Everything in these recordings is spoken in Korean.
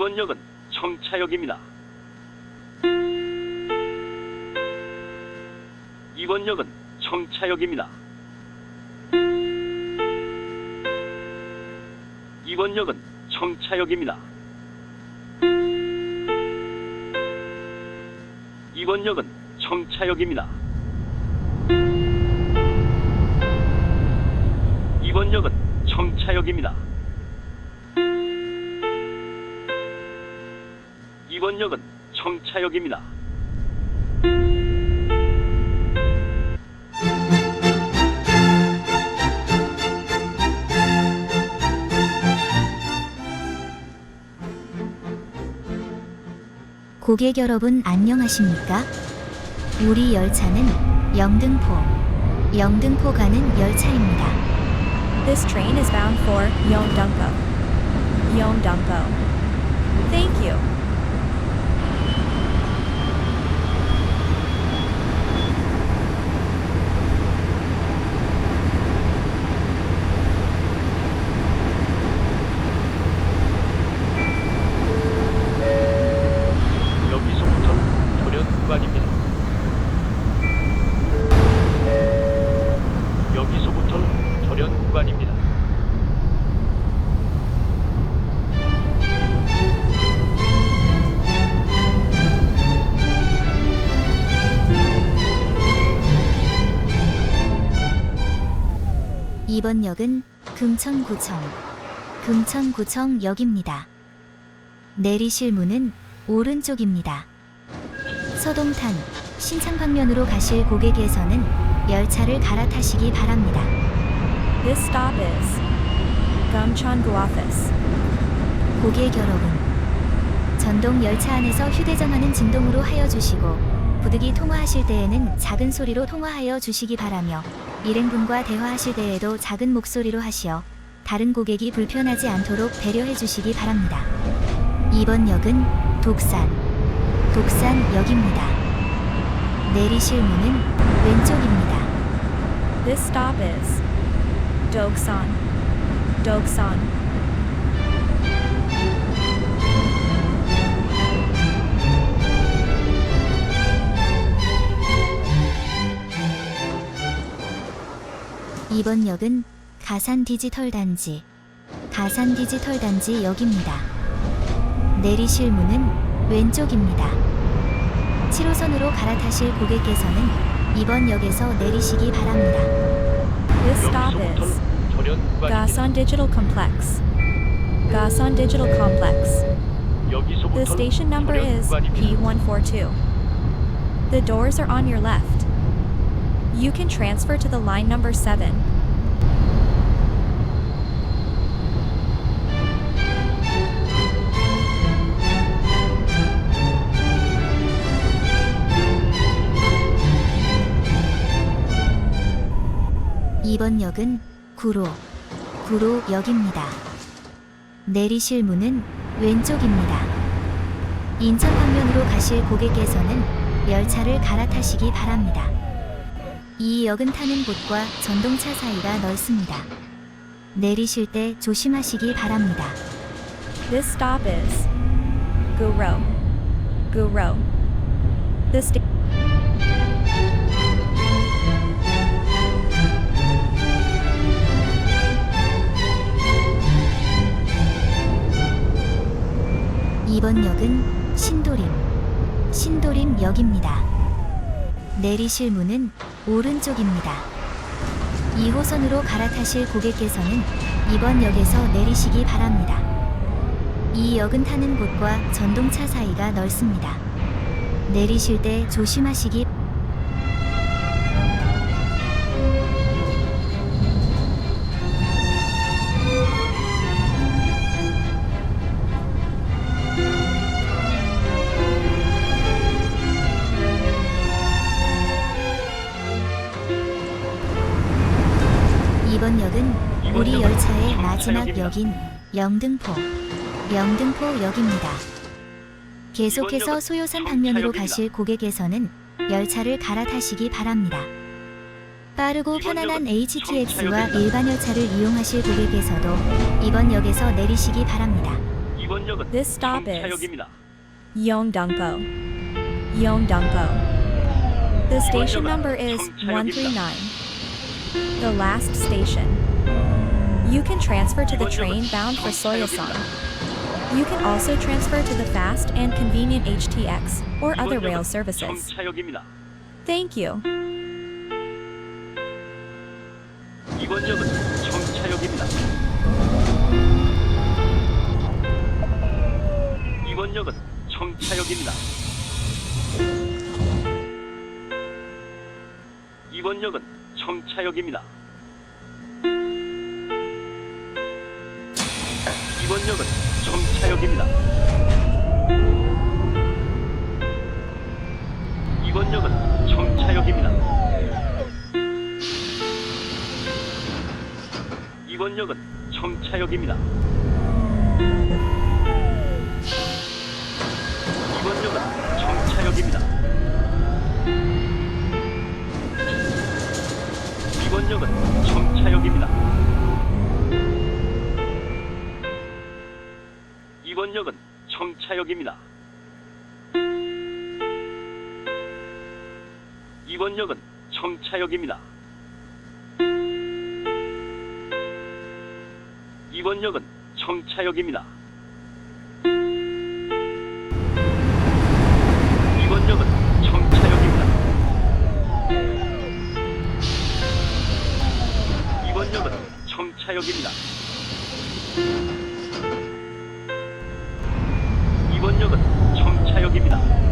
이번 역은 청차역입니다. 이번 역은 청차역입니다. 이번 역은 청차역입니다. 이번 역은 청차역입니다. 이번 역은 청차역입니다. 이번 역은 청차역입니다. 고객 여러분 안녕하십니까? 우리 열차는 영등포, 영등포 가는 열차입니다. This train is bound for Yeongdongpo. Yeongdongpo. Thank you. 여기서부터는 조련 구간입니다. 여기서부터는 조련 구간입니다. 이번 역은 금천구청, 금천구청역입니다. 내리실 문은 오른쪽입니다. 서동탄, 신창 방면으로 가실 고객께서는 열차를 갈아타시기 바랍니다. This stop is Gumcheongu Office. 고객 여러분, 전동 열차 안에서 휴대전화는 진동으로 하여 주시고 부득이 통화하실 때에는 작은 소리로 통화하여 주시기 바라며 일행분과 대화하실 때에도 작은 목소리로 하시어 다른 고객이 불편하지 않도록 배려해 주시기 바랍니다. 이번 역은 독산, 독산역입니다. 내리실 문은 왼쪽입니다. This stop is Doksan. Doksan. 이번 역은 가산 디지털 단지, 가산 디지털 단지 역입니다. 내리실 문은 왼쪽입니다. 7호선으로 갈아타실 고객께서는 이번 역에서 내리시기 바랍니다. This stop is 여기서부터는 조련 구간입니다. Gasan Digital Complex. Gasan Digital Complex. The 여기서부터는 station number 조련 is 구간입니다. P142. The doors are on your left. You can transfer to the line number 7. 이번 역은 구로, 구로역입니다. 내리실 문은 왼쪽입니다. 인천 방면으로 가실 고객께서는 열차를 갈아타시기 바랍니다. 이 역은 타는 곳과 전동차 사이가 넓습니다. 내리실 때 조심하시기 바랍니다. This stop is Guro. Guro. This 이번 역은 신도림, 신도림역입니다. 내리실 문은 오른쪽입니다. 2호선으로 갈아타실 고객께서는 이번 역에서 내리시기 바랍니다. 이 역은 타는 곳과 전동차 사이가 넓습니다. 내리실 때 조심하시기 바랍니다. 마지막 역인 영등포, 영등포역입니다. 계속해서 소요산 방면으로 가실 고객께서는 열차를 갈아타시기 바랍니다. 빠르고 편안한 HTX와. 일반 열차를 이용하실 고객께서도 이번 역에서 내리시기 바랍니다. 이번 역은 This stop is-. Yeongdongpo. Yeongdongpo. The station number is 정차역입니다. 139. The last station. You can transfer to the 이번 train 역은 bound for Soyeosan. 정차역입니다. You can also transfer to the fast and convenient HTX or 이번 other 역은 rail services. 정차역입니다. Thank you. 이번 역은 정차역입니다. 역은 정차역입니다. 이번 역은 정차역입니다. 이번 역은 정차역입니다. 이번 역은 정차역입니다. 이번 역은 정차역입니다. 차역입니다. 이번 역은 정차역입니다. 이번 역은 정차역입니다. 정차역입니다.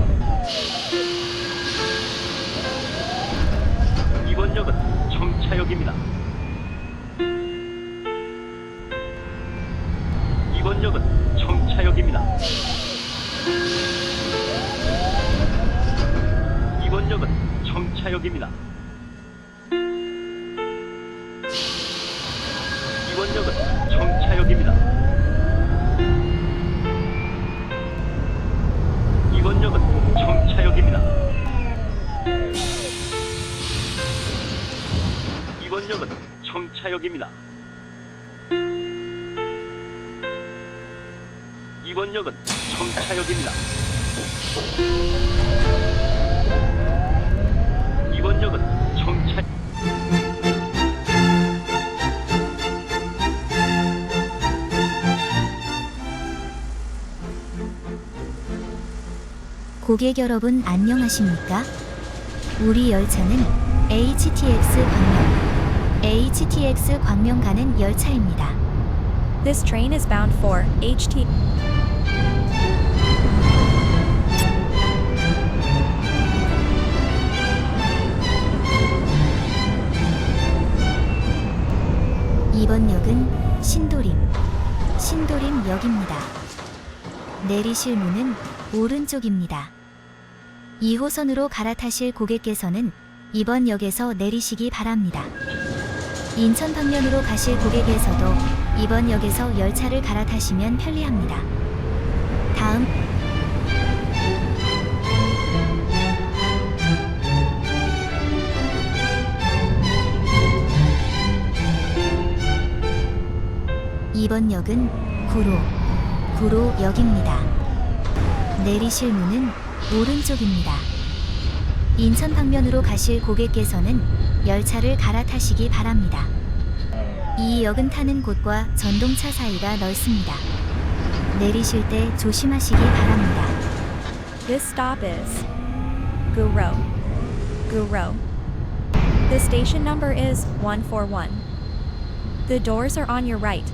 차역입니다. 이번 역은 정차역입니다. 이번 역은 정차 고객 여러분 안녕하십니까? 우리 열차는 HTX 광명, HTX 광명 가는 열차입니다. This train is bound for HT. 이번 역은 신도림, 신도림역입니다. 내리실 문은 오른쪽입니다. 2호선으로 갈아타실 고객께서는 이번 역에서 내리시기 바랍니다. 인천 방면으로 가실 고객께서도 이번 역에서 열차를 갈아타시면 편리합니다. 다음 이번 역은 구로, 구로역입니다. 내리실 문은 오른쪽입니다. 인천 방면으로 가실 고객께서는 열차를 갈아타시기 바랍니다. 이 역은 타는 곳과 전동차 사이가 넓습니다. 내리실 때 조심하시기 바랍니다. This stop is Guro. Guro. The station number is 141. The doors are on your right.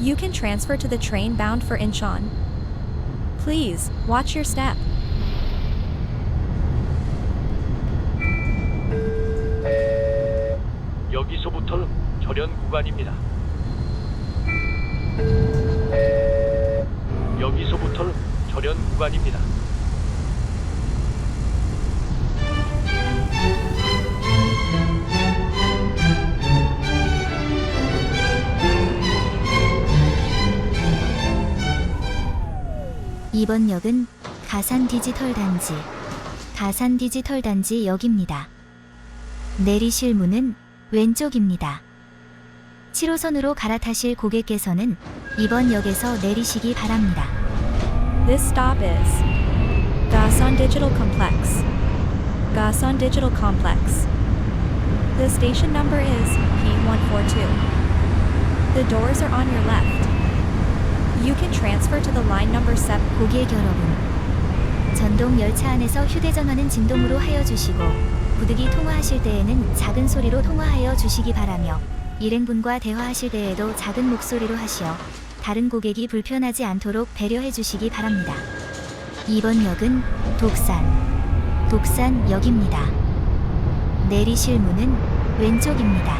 You can transfer to the train bound for Incheon. Please watch your step. 여기서부터는 절연 구간입니다. 여기서부터는 절연 구간입니다. 이번 역은 가산 디지털 단지, 가산 디지털 단지 역입니다. 내리실 문은 왼쪽입니다. 7호선으로 갈아타실 고객께서는 이번 역에서 내리시기 바랍니다. This stop is Gasan Digital Complex. Gasan Digital Complex. The station number is P142. The doors are on your left. You can transfer to the line number 7. 고객 여러분, 전동 열차 안에서 휴대전화는 진동으로 하여 주시고 부득이 통화하실 때에는 작은 소리로 통화하여 주시기 바라며 일행분과 대화하실 때에도 작은 목소리로 하시어 다른 고객이 불편하지 않도록 배려해 주시기 바랍니다. 이번 역은 독산, 독산역입니다. 내리실 문은 왼쪽입니다.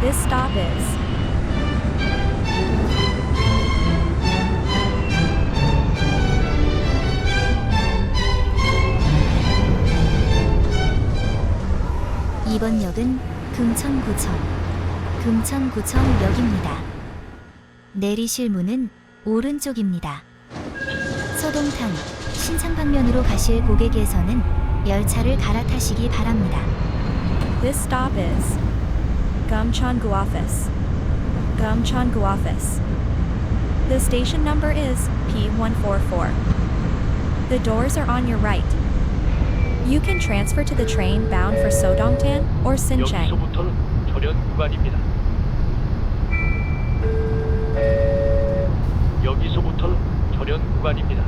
This stop is 이번 역은 금천구청, 금천구청역입니다. 내리실 문은 오른쪽입니다. 서동탄, 신창 방면으로 가실 고객께서는 열차를 갈아타시기 바랍니다. This stop is Gumcheongu Office. Gumcheongu Office. The station number is P144. The doors are on your right. You can transfer to the train bound for Sodongtan or Sinchang. 여기서부터는 절연 구간입니다. 여기서부터는 절연 구간입니다.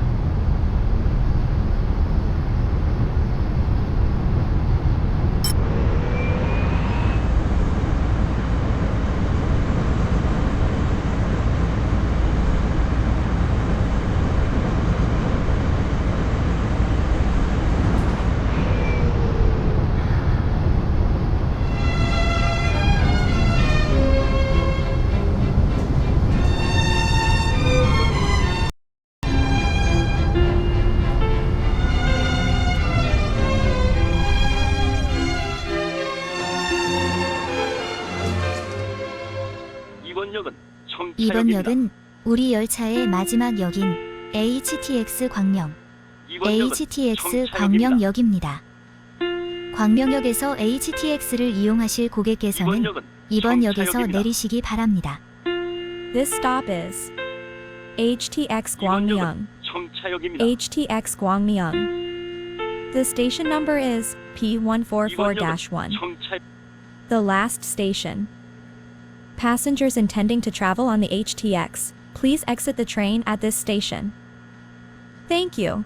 이번 역은 우리 열차의 마지막 역인 HTX 광명, 이번 역은 HTX. 광명역입니다. 광명역에서 HTX를 이용하실 고객께서는 역은 이번 역에서. 내리시기 바랍니다. This stop is HTX 이번 역은 Gwangmyeong. 청차역입니다. HTX Gwangmyeong. The station number is 이번 역은 P144-1. 청차 The last station. Passengers intending to travel on the HTX, please exit the train at this station. Thank you.